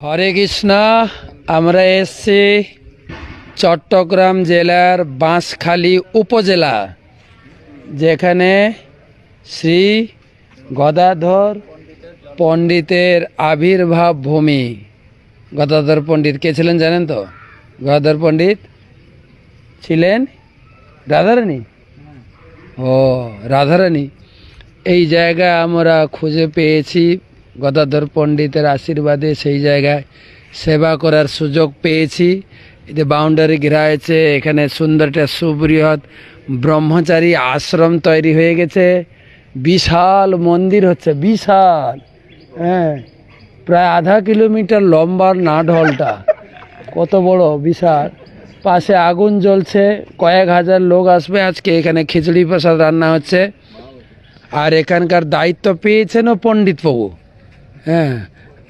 হরে কৃষ্ণ, আমরা এসছি চট্টগ্রাম জেলার বাঁশখালী উপজেলা, যেখানে শ্রী গদাধর পণ্ডিতের আবির্ভাব ভূমি। গদাধর পণ্ডিত কে ছিলেন জানেন তো? গদাধর পণ্ডিত ছিলেন রাধারানী? ও, রাধারানী। এই জায়গা আমরা খুঁজে পেয়েছি গদাধর পণ্ডিতের আশীর্বাদে সেই জায়গায় সেবা করার সুযোগ পেয়েছি। যে বাউন্ডারি ঘেরা হয়েছে এখানে সুন্দর একটা সুবৃহৎ ব্রহ্মচারী আশ্রম তৈরি হয়ে গেছে। বিশাল মন্দির হচ্ছে, বিশাল। হ্যাঁ প্রায় আধা কিলোমিটার লম্বা নাট হলটা। কত বড়, বিশাল। পাশে আগুন জ্বলছে, কয়েক হাজার লোক আসবে আজকে। এখানে খিচুড়ি প্রসাদ রান্না হচ্ছে। আর এখানকার দায়িত্ব পেয়েছেনও পণ্ডিত প্রভু হ্যাঁ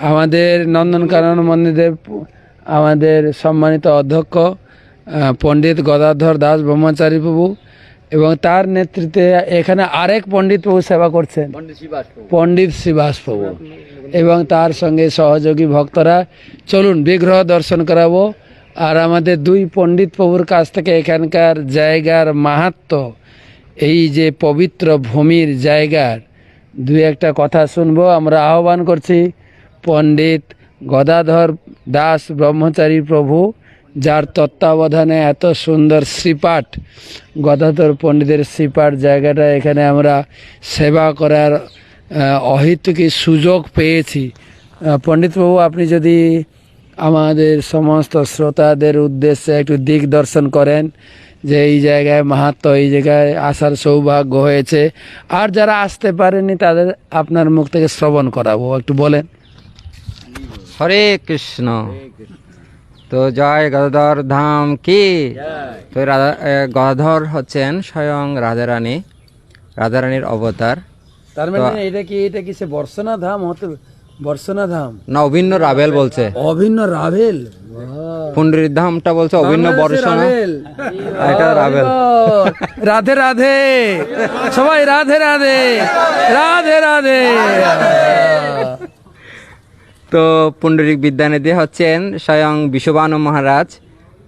আমাদের নন্দনকানন মন্দিরের আমাদের সম্মানিত অধ্যক্ষ পণ্ডিত গদাধর দাস ব্রহ্মচারী প্রভু এবং তার নেতৃত্বে এখানে আরেক পণ্ডিত প্রভু সেবা করছেন। পণ্ডিত শ্রীবাস প্রভু। এবং তার সঙ্গে সহযোগী ভক্তরা চলুন বিগ্রহ দর্শন করাবো। আর আমাদের দুই পণ্ডিত প্রভুর কাছ থেকে এখানকার জায়গার মাহাত্ম্য এই যে পবিত্র ভূমির জায়গার দু একটা কথা শুনব আমরা আহ্বান করছি পণ্ডিত গদাধর দাস ব্রহ্মচারী প্রভু যার তত্ত্বাবধানে এত সুন্দর শ্রীপাঠ গদাধর পণ্ডিতের শ্রীপাঠ জায়গাটা এখানে আমরা সেবা করার অহেতুকি সুযোগ পেয়েছি। আহ, পণ্ডিত প্রভু আপনি যদি আমাদের সমস্ত শ্রোতাদের উদ্দেশ্যে একটু দিক দর্শন করেন যে এই জায়গায় মাহাত্ম এই জায়গায় আসার সৌভাগ্য হয়েছে। আর যারা আসতে পারেনি তাদের আপনার মুখ থেকে শ্রবণ করাবো। একটু বলেন। হরে কৃষ্ণ। তো জয় গদাধর ধাম কি? তো রাধা গদাধর হচ্ছেন স্বয়ং রাধারানী রাধারানীর অবতার। তার মানে এটা কি এটা কি সে বর্ষনা ধাম? হতে বর্ষনা ধাম। না অভিন্ন রাভেল বলছে। অভিন্ন রাভেল? পুণ্ডরীর ধামটা বলছে অভিন্ন বর্ষণ রাভেল। এটা রাভেল। রাধে রাধে। সবাই রাধে রাধে। রাধে রাধে। তো পুণ্ডরিক বিদ্যানিধি হচ্ছেন স্বয়ং বিশ্ববানু মহারাজ।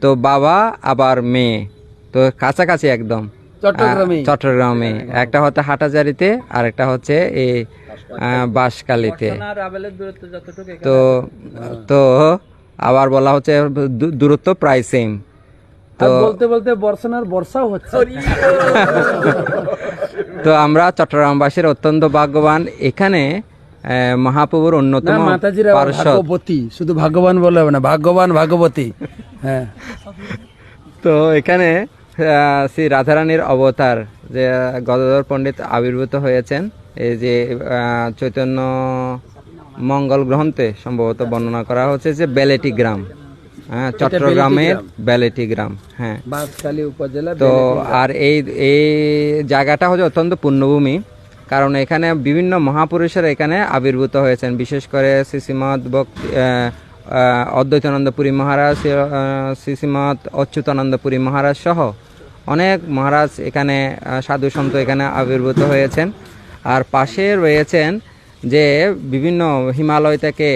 তো বাবা আবার মেয়ে। তো কাছাকাছি একদম। চট্টগ্রামে। চট্টগ্রামে। একটা হচ্ছে হাটাজারিতে আর একটা হচ্ছে এই বাঁশখালীতে। তো তো আবার বলা হচ্ছে দূরত্ব প্রায় সেম আর বলতে বলতে বর্ষনার বর্ষাও হচ্ছে। তো আমরা চট্টগ্রামবাসীর অত্যন্ত ভাগ্যবান। এখানে আহ, মহাপ্রভুর অন্যতম ভাগ্যবতী। শুধু ভাগ্যবান বলে হবে না ভাগ্যবান ভাগ্যবতী। হ্যাঁ। তো এখানে শ্রী রাধারানীর অবতার যে গদাধর পণ্ডিত আবির্ভূত হয়েছেন এই যে চৈতন্য মঙ্গল গ্রন্থে সম্ভবত বর্ণনা করা হচ্ছে যে বেলেটি গ্রাম হ্যাঁ চট্টগ্রামের বেলেটি গ্রাম হ্যাঁ। উপজেলা তো আর এই এই জায়গাটা হচ্ছে অত্যন্ত পুণ্যভূমি কারণ এখানে বিভিন্ন মহাপুরুষের এখানে আবির্ভূত হয়েছেন। বিশেষ করে শ্রীশ্রীমৎ ভক্তি অদ্বৈতানন্দপুরী মহারাজ শ্রীশ্রীমৎ অচ্যুতানন্দপুরী মহারাজ সহ অনেক মহারাজ এখানে সাধু সন্ত এখানে আবির্ভূত হয়েছেন। আর পাশে রয়েছেন যে বিভিন্ন হিমালয় থেকে,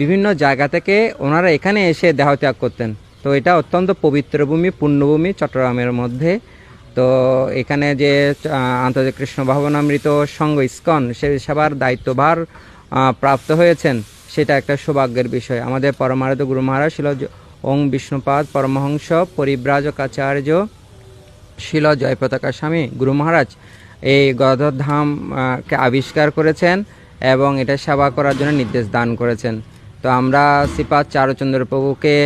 বিভিন্ন জায়গা থেকে ওনারা এখানে এসে দেহত্যাগ করতেন। তো এটা অত্যন্ত পবিত্র ভূমি, পুণ্যভূমি চট্টগ্রামের মধ্যে। তো এখানে যে আন্তর্জাতিক কৃষ্ণ ভবনামৃত সংঘ ইস্কন, সে সেবার দায়িত্বভার প্রাপ্ত হয়েছেন। সেটা একটা সৌভাগ্যের বিষয়। আমাদের পরমারাধ্য গুরু মহারাজ শিল ওং বিষ্ণুপাদ পরমহংস পরিব্রাজক আচার্য শিল জয়পতাকা স্বামী গুরু মহারাজ এই গদাধর ধাম কে আবিষ্কার করেছেন এবং এটা সেবা করার জন্য নির্দেশ দান করেছেন। তো আমরা শ্রীপাদ চারুচন্দ্র প্রভুকে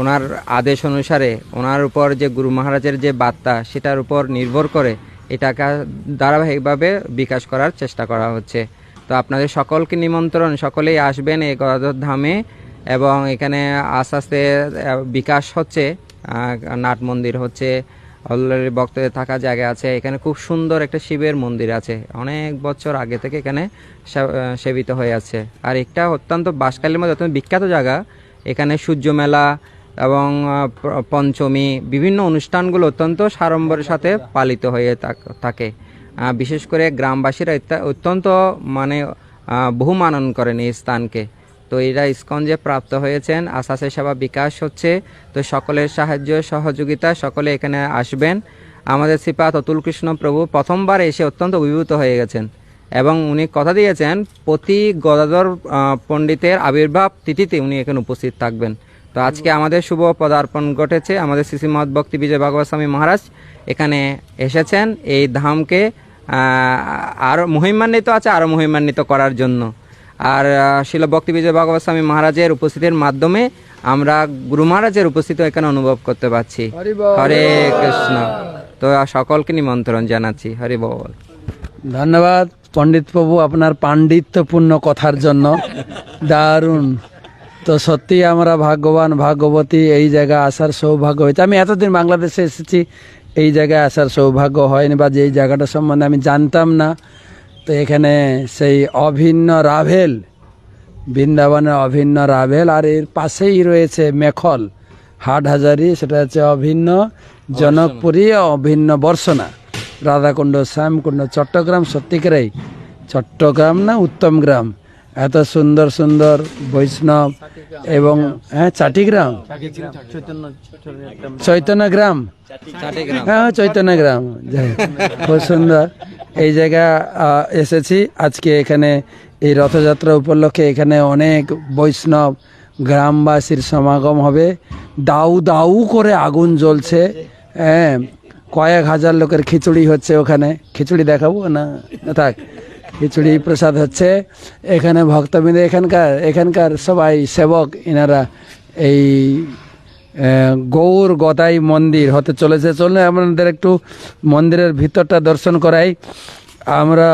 ওনার আদেশ অনুসারে, ওনার উপর যে গুরু মহারাজের যে বার্তা, সেটার উপর নির্ভর করে এটাকে ধারাবাহিকভাবে বিকাশ করার চেষ্টা করা হচ্ছে। তো আপনাদের সকলকে নিমন্ত্রণ, সকলেই আসবেন এই গদাধর ধামে এবং এখানে আস্তে আস্তে বিকাশ হচ্ছে নাট মন্দির হচ্ছে, অলরেডি ভক্তদের থাকা জায়গা আছে, এখানে খুব সুন্দর একটা শিবের মন্দির আছে, অনেক বছর আগে থেকে এখানে সেবিত হয়ে আছে। আর একটা অত্যন্ত বাঁশখালীর মধ্যে অত্যন্ত বিখ্যাত জায়গা, এখানে সূর্য মেলা এবং পঞ্চমী, বিভিন্ন অনুষ্ঠানগুলো অত্যন্ত সাড়ম্বরের সাথে পালিত হয়ে থাকে। বিশেষ করে গ্রামবাসীরা অত্যন্ত মানে বহু মানন করেন এই স্থানকে। তো এরা যে প্রাপ্ত হয়েছেন আস্তে সেবা বিকাশ হচ্ছে। তো সকলের সাহায্য, সহযোগিতা সকলে এখানে আসবেন। আমাদের শ্রীপাত অতুল কৃষ্ণ প্রভু প্রথমবার এসে অত্যন্ত অভিভূত হয়ে গেছেন এবং উনি কথা দিয়েছেন, প্রতি গদাধর পণ্ডিতের আবির্ভাব তিথিতে উনি এখানে উপস্থিত থাকবেন। তো আজকে আমাদের শুভ পদার্পণ ঘটেছে। আমাদের শ্রী মহৎ ভক্তি বিজয় ভাগবত স্বামী মহারাজ এখানে এসেছেন এই ধামকে আরও মহিমান্বিত আছে আরও মহিমান্বিত করার জন্য। আর শিল ভক্তি বিজয় ভাগবত স্বামী মহারাজের উপস্থিতির মাধ্যমে আমরা গুরু মহারাজের উপস্থিতি এখানে অনুভব করতে পারছি হরে কৃষ্ণ। তো সকলকে নিমন্ত্রণ জানাচ্ছি। হরি বল। ধন্যবাদ পণ্ডিত প্রভু আপনার পাণ্ডিত্যপূর্ণ কথার জন্য। দারুণ। তো সত্যি আমরা ভাগ্যবান, ভাগ্যবতী এই জায়গায় আসার সৌভাগ্য হয়েছে। আমি এতদিন বাংলাদেশে এসেছি, এই জায়গায় আসার সৌভাগ্য হয়নি বা যে এই জায়গাটা সম্বন্ধে আমি জানতাম না। তো এখানে সেই অভিন্ন রাভেল, বৃন্দাবনের অভিন্ন রাভেল আর এর পাশেই রয়েছে মেখল হাট হাজারি সেটা হচ্ছে অভিন্ন জনকপুরী অভিন্ন বর্ষনা। রাধাকুণ্ড, শ্যামকুণ্ড, চট্টগ্রাম, সত্যিকারেই চট্টগ্রাম না উত্তম গ্রাম। এত সুন্দর সুন্দর বৈষ্ণব এবং হ্যাঁ চাটিগ্রাম চৈতন্য গ্রাম। হ্যাঁ চৈতন্য গ্রাম। খুব সুন্দর। এই জায়গা এসেছি। আজকে এখানে এই রথযাত্রা উপলক্ষে এখানে অনেক বৈষ্ণব গ্রামবাসীর সমাগম হবে। দাউ দাউ করে আগুন জ্বলছে। হ্যাঁ কয়েক হাজার লোকের খিচুড়ি হচ্ছে ওখানে। খিচুড়ি দেখাবো না? থাক। খিচুড়ি প্রসাদ হচ্ছে। এখানে ভক্তবৃন্দ, এখানকার এখানকার সবাই সেবক এনারা এই গৌর গদাই মন্দির হতে চলেছে। চলুন আমাদের একটু মন্দিরের ভিতরটা দর্শন করাই। আমরা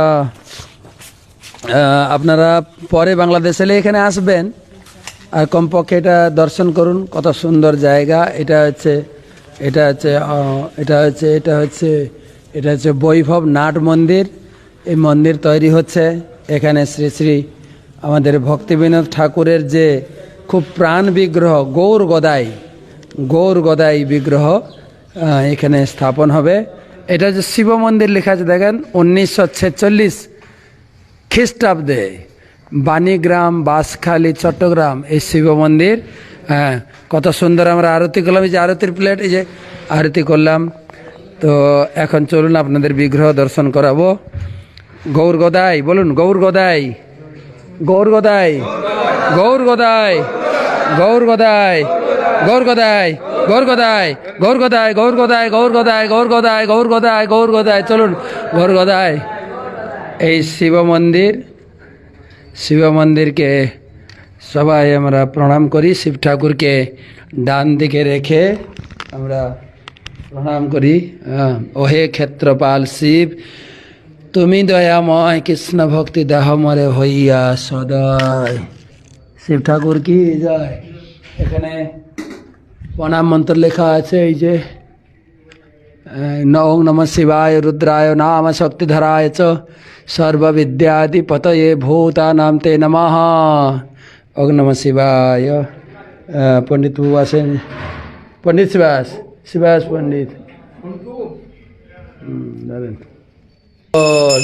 আপনারা পরে বাংলাদেশ এলে এখানে আসবেন। আর কমপক্ষে এটা দর্শন করুন, কত সুন্দর জায়গা। এটা হচ্ছে এটা হচ্ছে এটা হচ্ছে এটা হচ্ছে এটা হচ্ছে বৈভব নাট মন্দির। এই মন্দির তৈরি হচ্ছে। এখানে শ্রী শ্রী আমাদের ভক্তিবিনোদ ঠাকুরের যে খুব প্রাণ বিগ্রহ, গৌর গদাই গৌর গদাই বিগ্রহ এখানে স্থাপন হবে। এটা যে শিব মন্দির লেখা আছে, দেখেন, উনিশশো ছেচল্লিশ খ্রিস্টাব্দে বাণীগ্রাম, বাঁশখালী, চট্টগ্রাম এই শিব মন্দির হ্যাঁ কত সুন্দর আমরা আরতি করলাম। এই যে আরতির প্লেট, এই যে আরতি করলাম। তো এখন চলুন আপনাদের বিগ্রহ দর্শন করাবো। গৌর গদাই বলুন গৌর গদাই গৌর গদাই গৌর গদাই গৌর গদাই গৌর গদাই গৌর গদাই গৌর গদাই গৌর গদাই গৌর গদাই গৌর গদাই গৌর গদাই গৌর গদাই চলুন গৌর গদাই এই শিব মন্দির শিব মন্দিরকে সবাই আমরা প্রণাম করি শিব ঠাকুরকে ডান দিকে রেখে আমরা প্রণাম করি হ্যাঁ, ওহে ক্ষেত্রপাল শিব তুমি দয়াময় কৃষ্ণ ভক্তি দেহ মরে হইয়া সদয় শিব ঠাকুর কি জয় এখানে প্রণাম মন্ত্র লেখা আছে এই যে নং নম শিবায় রুদ্রায় নাম শক্তিধরায় চ সর্ববিদ্যাধিপতয়ে ভূতানাম তে নমঃ। ওং নম শিবায়। পণ্ডিত বাবু পণ্ডিত শিবাস শিবাস পণ্ডিত। হুম, ओम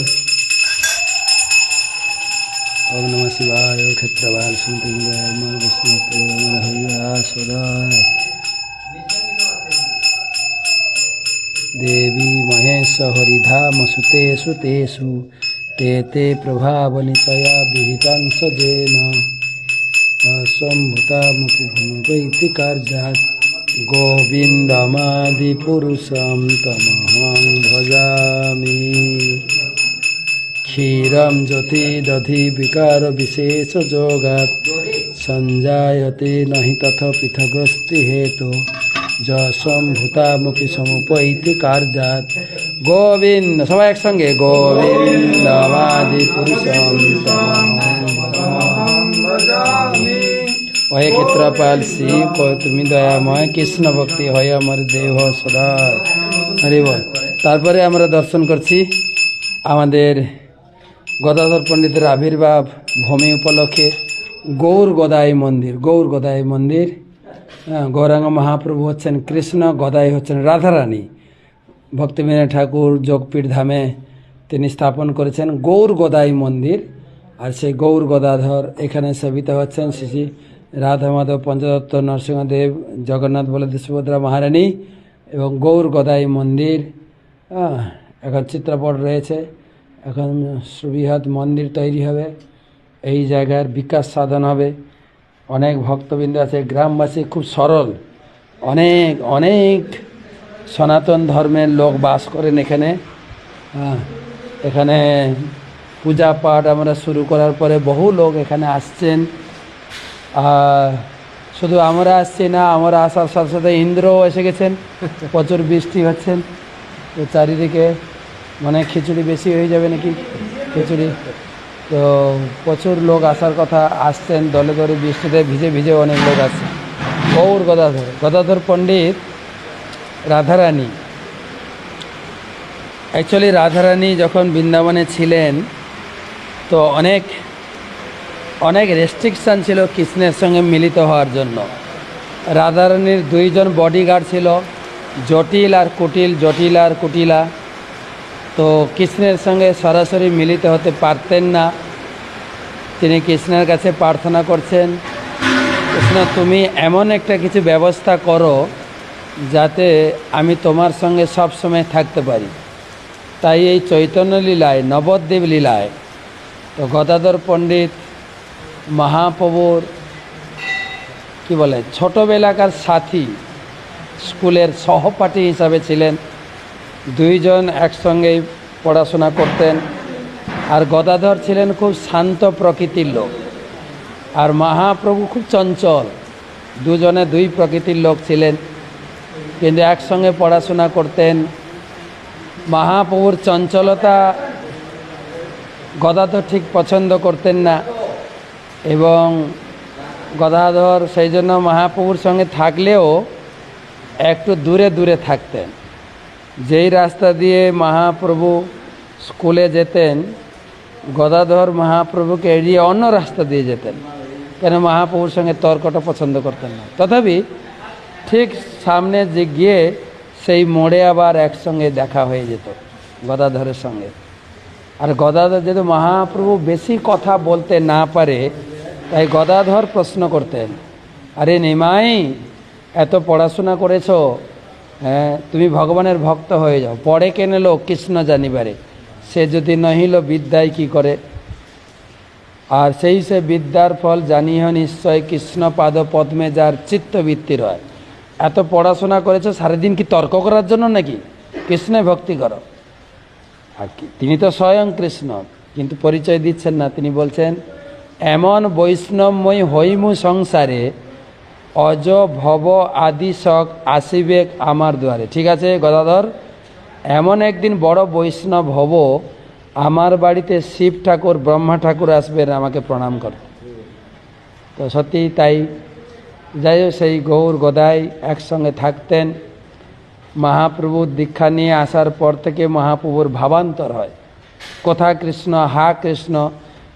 नमः शिवाय क्षेत्रवाल देवी महेश हरिधाम सुतेषु तेषु ते ते प्रभावनिचया असंभुता स्वं भूतामुपभुवैति कार्यात गोविन्दमादिपुरुषं तमहं भजामि। क्षीरं ज्योतिदधिविकारविशेषयोगात् सञ्जायते न हि तथ पृथगस्तिहेतु जसम्भूतामुखि समुपैति कार्यात्। गोविन्द सबै एकसँगै गोविन्दमादिपुरुषं तमहं भजामि। ওহে ক্ষেত্রপাল শিব তুমি দয়াময় কৃষ্ণ ভক্তি হয় আমার দেহ সদা হরি বল তারপরে আমরা দর্শন করছি আমাদের গদাধর পণ্ডিতের আবির্ভাব ভূমি উপলক্ষে গৌর গদাই মন্দির গৌর গদাই মন্দির হ্যাঁ, গৌরাঙ্গ মহাপ্রভু হচ্ছেন কৃষ্ণ গদাই হচ্ছেন রাধারানী ভক্তিবিনোদ ঠাকুর যোগপীঠ ধামে তিনি স্থাপন করেছেন গৌর গদাই মন্দির আর সেই গৌর গদাধর এখানে সেবিত হচ্ছেন শ্রী রাধা মাধব, পঞ্চদত্ত, নরসিংহদেব, জগন্নাথ বলদেব সুভদ্রা মহারানী এবং গৌর গদাই মন্দির এখন চিত্রপট রয়েছে। এখন সুবৃহৎ মন্দির তৈরি হবে। এই জায়গার বিকাশ সাধন হবে। অনেক ভক্তবৃন্দ আছে, গ্রামবাসী খুব সরল। অনেক অনেক সনাতন ধর্মের লোক বাস করেন এখানে। এখানে পূজা পাঠ আমরা শুরু করার পরে বহু লোক এখানে আসছেন। শুধু আমরা আসছি না, আমরা আসার সাথে সাথে ইন্দ্রও এসে গেছেন। প্রচুর বৃষ্টি হচ্ছেন তো চারিদিকে মানে খিচুড়ি বেশি হয়ে যাবে নাকি? খিচুড়ি। তো প্রচুর লোক আসার কথা আসছেন। দলে দলে বৃষ্টিতে ভিজে ভিজে অনেক লোক আসছে। গৌর গদাধর গদাধর পণ্ডিত রাধারানী। অ্যাকচুয়ালি রাধারানী যখন বৃন্দাবনে ছিলেন, তো অনেক অনেক রেস্ট্রিকশান ছিল কৃষ্ণের সঙ্গে মিলিত হওয়ার জন্য। রাধারানীর দুইজন বডিগার্ড ছিল, জটিল আর কুটিল, জটিল আর কুটিলা। তো কৃষ্ণের সঙ্গে সরাসরি মিলিত হতে পারতেন না। তিনি কৃষ্ণের কাছে প্রার্থনা করছেন, কৃষ্ণ, তুমি এমন একটা কিছু ব্যবস্থা করো যাতে আমি তোমার সঙ্গে সব সময় থাকতে পারি। তাই এই চৈতন্য লীলায়, নবদ্বীপ লীলায় তো গদাধর পণ্ডিত মহাপ্রভুর, কি বলে, ছোটোবেলাকার সাথী স্কুলের সহপাঠী হিসাবে ছিলেন। দুইজন একসঙ্গেই পড়াশোনা করতেন। আর গদাধর ছিলেন খুব শান্ত প্রকৃতির লোক। আর মহাপ্রভু খুব চঞ্চল। দুজনে দুই প্রকৃতির লোক ছিলেন। কিন্তু একসঙ্গে পড়াশোনা করতেন। মহাপ্রভুর চঞ্চলতা গদাধর ঠিক পছন্দ করতেন না। এবং গদাধর সেই জন্য মহাপ্রভুর সঙ্গে থাকলেও একটু দূরে দূরে থাকতেন। যেই রাস্তা দিয়ে মহাপ্রভু স্কুলে যেতেন, গদাধর মহাপ্রভুকে এড়িয়ে অন্য রাস্তা দিয়ে যেতেন। কেন মহাপ্রভুর সঙ্গে তর্কটা পছন্দ করতেন না। তথাপি ঠিক সামনে যে গিয়ে সেই মোড়ে আবার একসঙ্গে দেখা হয়ে যেত গদাধরের সঙ্গে। আর গদাধর যেহেতু মহাপ্রভু বেশি কথা বলতে না পারে তাই গদাধর প্রশ্ন করতেন, আরে নিমাই, এত পড়াশোনা করেছ হ্যাঁ তুমি ভগবানের ভক্ত হয়ে যাও। পড়ে পরে কেনেলো কৃষ্ণ জানিবারে। সে যদি নহিল বিদ্যায় কি করে? আর সেই সে বিদ্যার ফল জানিহ নিশ্চয় কৃষ্ণ পাদ পদ্মে যার চিত্তবৃত্তি রয়। এত পড়াশোনা করেছ, সারাদিন কি তর্ক করার জন্য নাকি? কৃষ্ণে ভক্তি করো। আর কি, তিনি তো স্বয়ং কৃষ্ণ, কিন্তু পরিচয় দিচ্ছেন না। তিনি বলছেন এমন বৈষ্ণবময় হইমু সংসারে অজ ভব আদি শখ আসিবেক আমার দুয়ারে। ঠিক আছে, গদাধর? এমন একদিন বড় বৈষ্ণব হব, আমার বাড়িতে শিব ঠাকুর, ব্রহ্মা ঠাকুর আসবেন আমাকে প্রণাম কর। তো সত্যি তাই, যাই সেই গৌর গদাই একসঙ্গে থাকতেন। মহাপ্রভুর দীক্ষা নিয়ে আসার পর থেকে মহাপ্রভুর ভাবান্তর হয়। কোথা কৃষ্ণ, হা কৃষ্ণ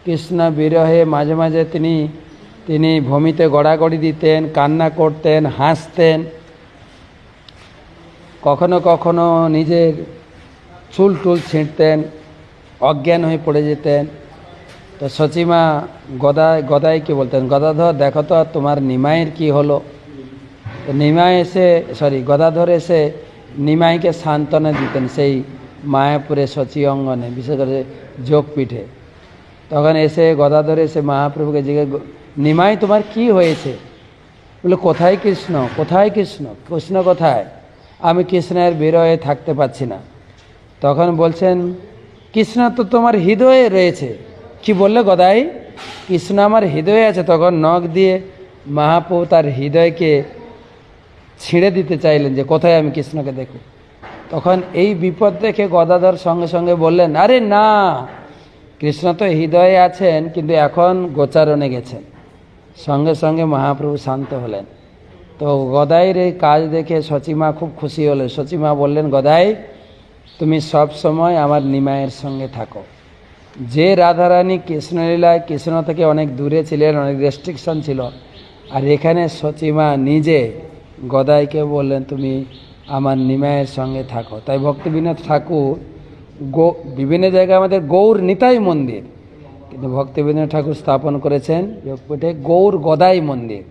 কৃষ্ণ বিরহে মাঝে মাঝে তিনি তিনি ভূমিতে গড়াগড়ি দিতেন, কান্না করতেন, হাসতেন। কখনো কখনো নিজের চুল টুল ছিঁড়তেন, অজ্ঞান হয়ে পড়ে যেতেন। তো সচিমা গদায় গদাইকে বলতেন, গদাধর, দেখো তো তোমার নিমাইয়ের কি হলো? তো নিমাই এসে সরি গদাধর এসে নিমাইকে সান্ত্বনা দিতেন সেই মায়াপুরে সচি অঙ্গনে বিশেষ করে যোগপীঠে। তখন এসে গদাধর এসে মহাপ্রভুকে জিজ্ঞেস নিমাই, তোমার কি হয়েছে? বলে কোথায় কৃষ্ণ? কোথায় কৃষ্ণ? কৃষ্ণ কোথায়? আমি কৃষ্ণের বিরয়ে থাকতে পারছি না। তখন বলছেন, কৃষ্ণ তো তোমার হৃদয়ে রয়েছে। কি বললে গদাই? কৃষ্ণ আমার হৃদয়ে আছে। তখন নখ দিয়ে মহাপ্রভু তার হৃদয়কে ছিঁড়ে দিতে চাইলেন যে, কোথায় আমি কৃষ্ণকে দেখব? তখন এই বিপদ দেখে গদাধর সঙ্গে সঙ্গে বললেন, আরে না কৃষ্ণ তো হৃদয়ে আছেন, কিন্তু এখন গোচারণে গেছেন। সঙ্গে সঙ্গে মহাপ্রভু শান্ত হলেন। তো গদাইয়ের এই কাজ দেখে সচিমা খুব খুশি হলেন। সচিমা বললেন, গদাই, তুমি সব সময় আমার নিমায়ের সঙ্গে থাকো। যে রাধারানী কৃষ্ণলীলায়, কৃষ্ণ থেকে অনেক দূরে ছিলেন, অনেক রেস্ট্রিকশন ছিল, আর এখানে সচিমা নিজে গদাইকে বললেন, তুমি আমার নিমায়ের সঙ্গে থাকো। তাই ভক্তিবিনোদ ঠাকুর গো, বিভিন্ন জায়গায় আমাদের গৌর নিতাই মন্দির। কিন্তু ভক্তিবীরেন্দ্র ঠাকুর স্থাপন করেছেন গৌর গদাই মন্দির।